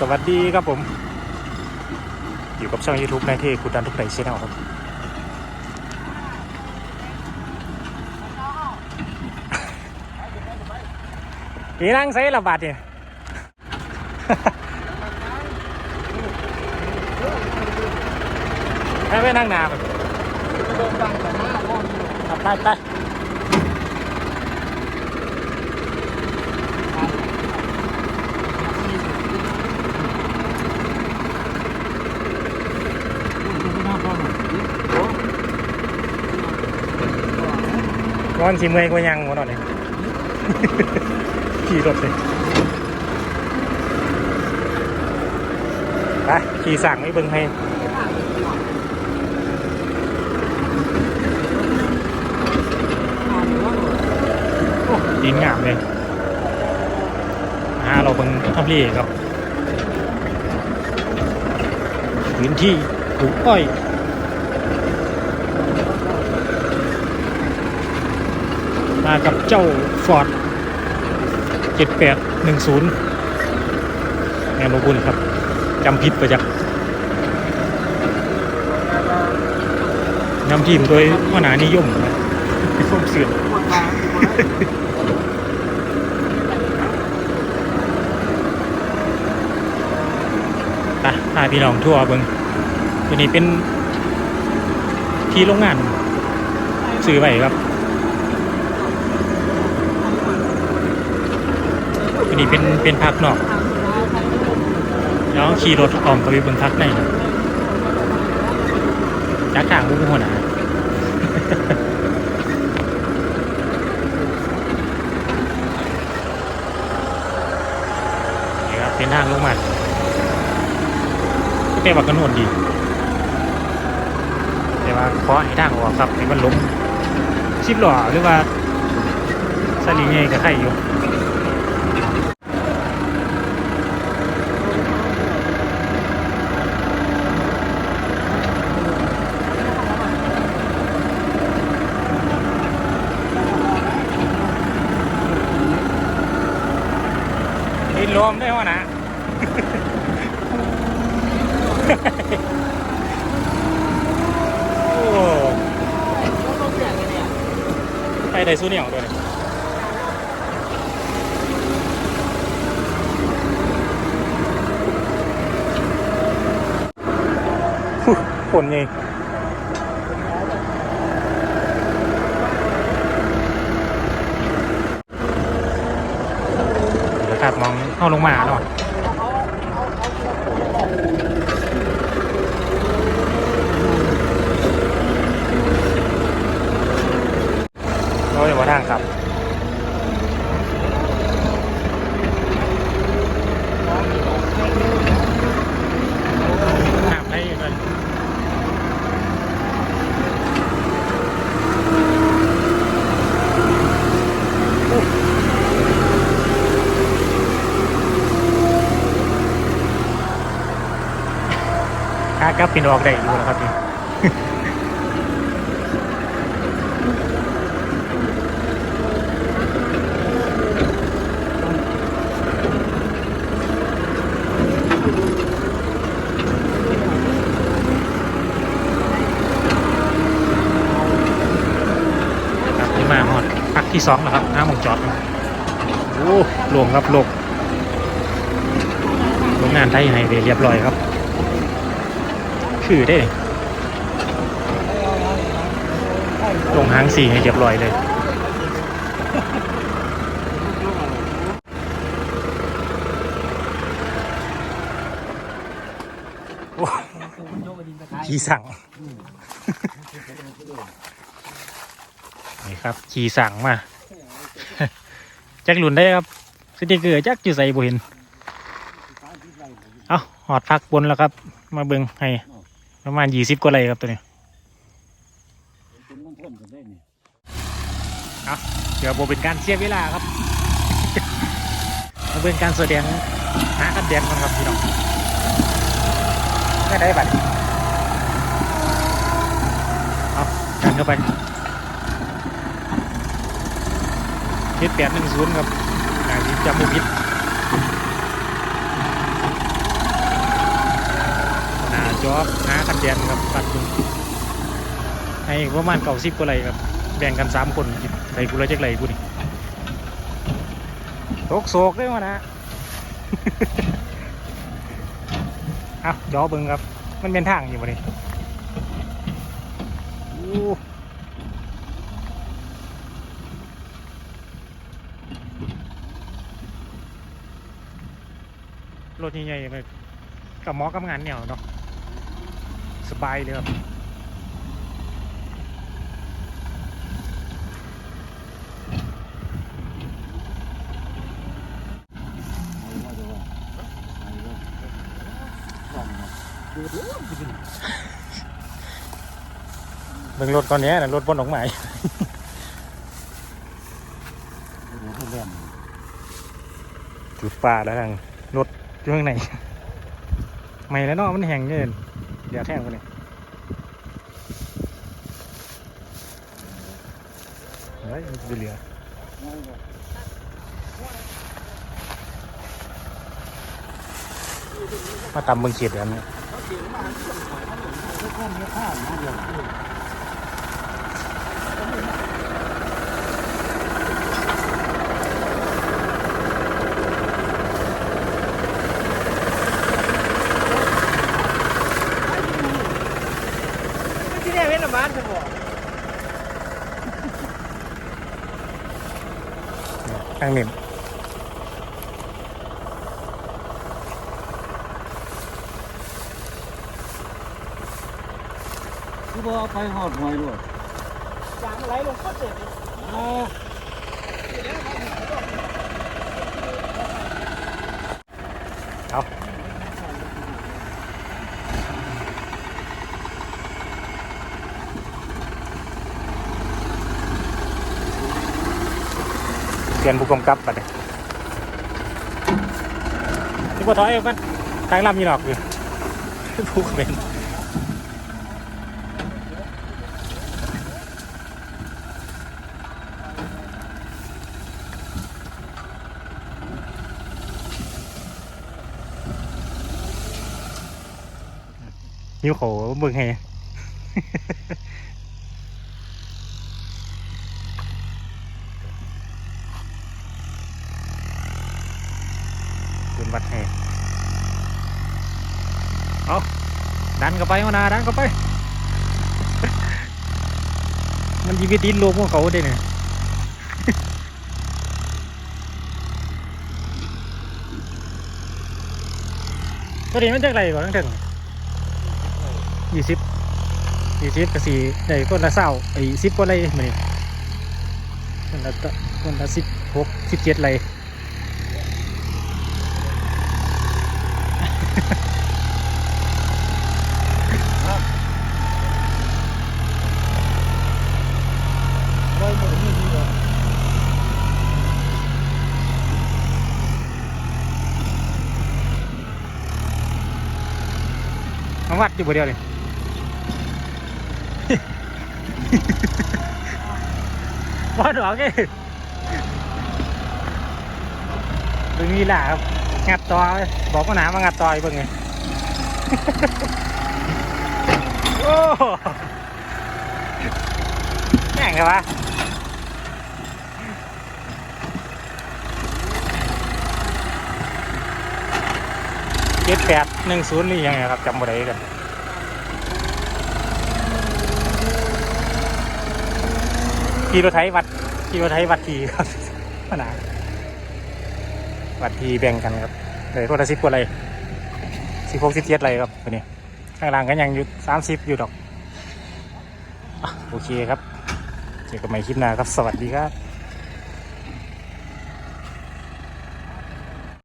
สวัสดีครับผม อยู่กับช่อง YouTube นายเทกุดันทุกไนชแนลครับนี่นั่งใส่ระบาดเนี่ยให้ไปนั่งหนาแบบไปไป ร้อนสิเมื่อยกว่ายังวะหน่อยขี่รถเลยไปขี่สั่งไม่เบิ่งให้ดินงามเลยหาเราเบิ่งทำเลครับพื้นที่ปลูกอ้อย มากับเจ้าฟอร์ด7810แอนโนบุญครับจำผิดไปจากนำทีมโดยหัวหนานิยมนะส้มเสือนไปพาพี่น้องทั่วเบิงตัวนี้เป็นที่โรงงาน ซื้อไว้ครับ ตัวนี้เป็นเป็นพักนอกแล้วขี่รถออมกับไปบิ่งพักในนะจักทางบุ้งหัวหน้านี่ครับเป็นทางลงมาแต่ว่าก็โนวนดี แต่ว่าขอให้ทางออกครับให้มันล้มชิบหล่อหรือว่าสลีไงกับใครอยู่ ดินรวมได้วะนะ โอ้ ไปได้สู้เหนียวด้วยฮู้คนไงเดี๋ยวครับมองเข้าลงมาหน่อยเราอยู่ ว่าทางครับน้ำได้อยู่เลยค่ากลับปินออกได้อยู่นะครับพี่ ครับนี่มาฮอดพัก ที่สองแล้วครับห้าโมงจอดโอ้ลงครับลงโรงงานไทยไฮเวย์เรียบร้อยครับ คือได้ลงหางสี่ให้เรียบร้อยเลยโอ้ขี่สั่ง นี่ครับ ขี่สั่งมาจักหลุนได้ครับสติกเกอร์จักอยู่ใส่บ่เห็นเอาหอดพักบนแล้วครับ มาเบิงให้ประมาณยี่สิบกว่าไรครับตัวนี้เอาเดี๋ยวโบเป็นการเสียเวลาครับมาเบิงการแสดงหากันแดนกันครับพี่น้องไม่ได้บัตรเอาดันเข้าไป เจ็ดแปดหนึ่งศูนย์ครับอาที่จำไม่ผิดจอบหาคันแดนครับปัดเบึงให้ประมาณเก่าสิบกว่าไรครับ แบ่งกันสามคนกินใส่กูละจักไรกูนี่ตกโศกได้มานะเอาจอเบิงครับ มันเป็นทางอยู่บ่นี่ รถใหญ่ๆไปกับหมอกับงานเนี่ยเนาะสบายเลยครับเบิ่งรถตอนนี้นะรถบนออกใหม่จุดป่าแล้วทางรถ อยู่ข้างในไม่แล้วเนาะมันแห้งเกินเดี๋ยวแท่งกันเลยเฮ้ยมันจะเหลือมาตำเบิ่งเขียดอันนี้ ที่นี่เว้นละมันจะบอก ทางเน้นคือว่าไปหอดหวยด้วย จางไหลลงก็ เจ็บโอ้เอาเปลี่ยนผู้กำกับปัดเลยที่ปถอยเอามันทางลำยีหนอกอยู่ผู้เป็นหิวโขเบิ่งให้ วัดให้เอาดันเข้าไปมานาดันเข้าไป มันยีวิตดินรวมของเขาเด้เนี่ยตัวนี้มันจากไรก่อนตั้งถึงยี่สิบยี่สิบกับสี่ได้คนละเศร้าไอ้สิบคนไรมันนี่คนละตะคนละสิบหกสิบเจ็ดไร ไปหมดนี่ดีกว่า มาวัด อยู่บ่เดียวเลยวัดหรอกเอ้ยตรงนี้แหละครับ งัดต่อบอกว่าหนามางัดต่ออีกเบิ่งไงโอ้แข่งกันวะเจ็ดแปดหนึ่งศูนย์นี่ยังไงครับจำบ่ได้กัน กีโรไทยวัดกีโรไทยวัดทีครับขนาดวัดทีแบ่งกันครับเลยคนละสิบกว่าไรสิบหกสิบเจ็ดไรครับตัวนี้ข้างล่างก็ยังอยู่สามสิบอยู่ดอกโอเคครับ เจอกันใหม่คลิปหน้าครับ สวัสดีครับ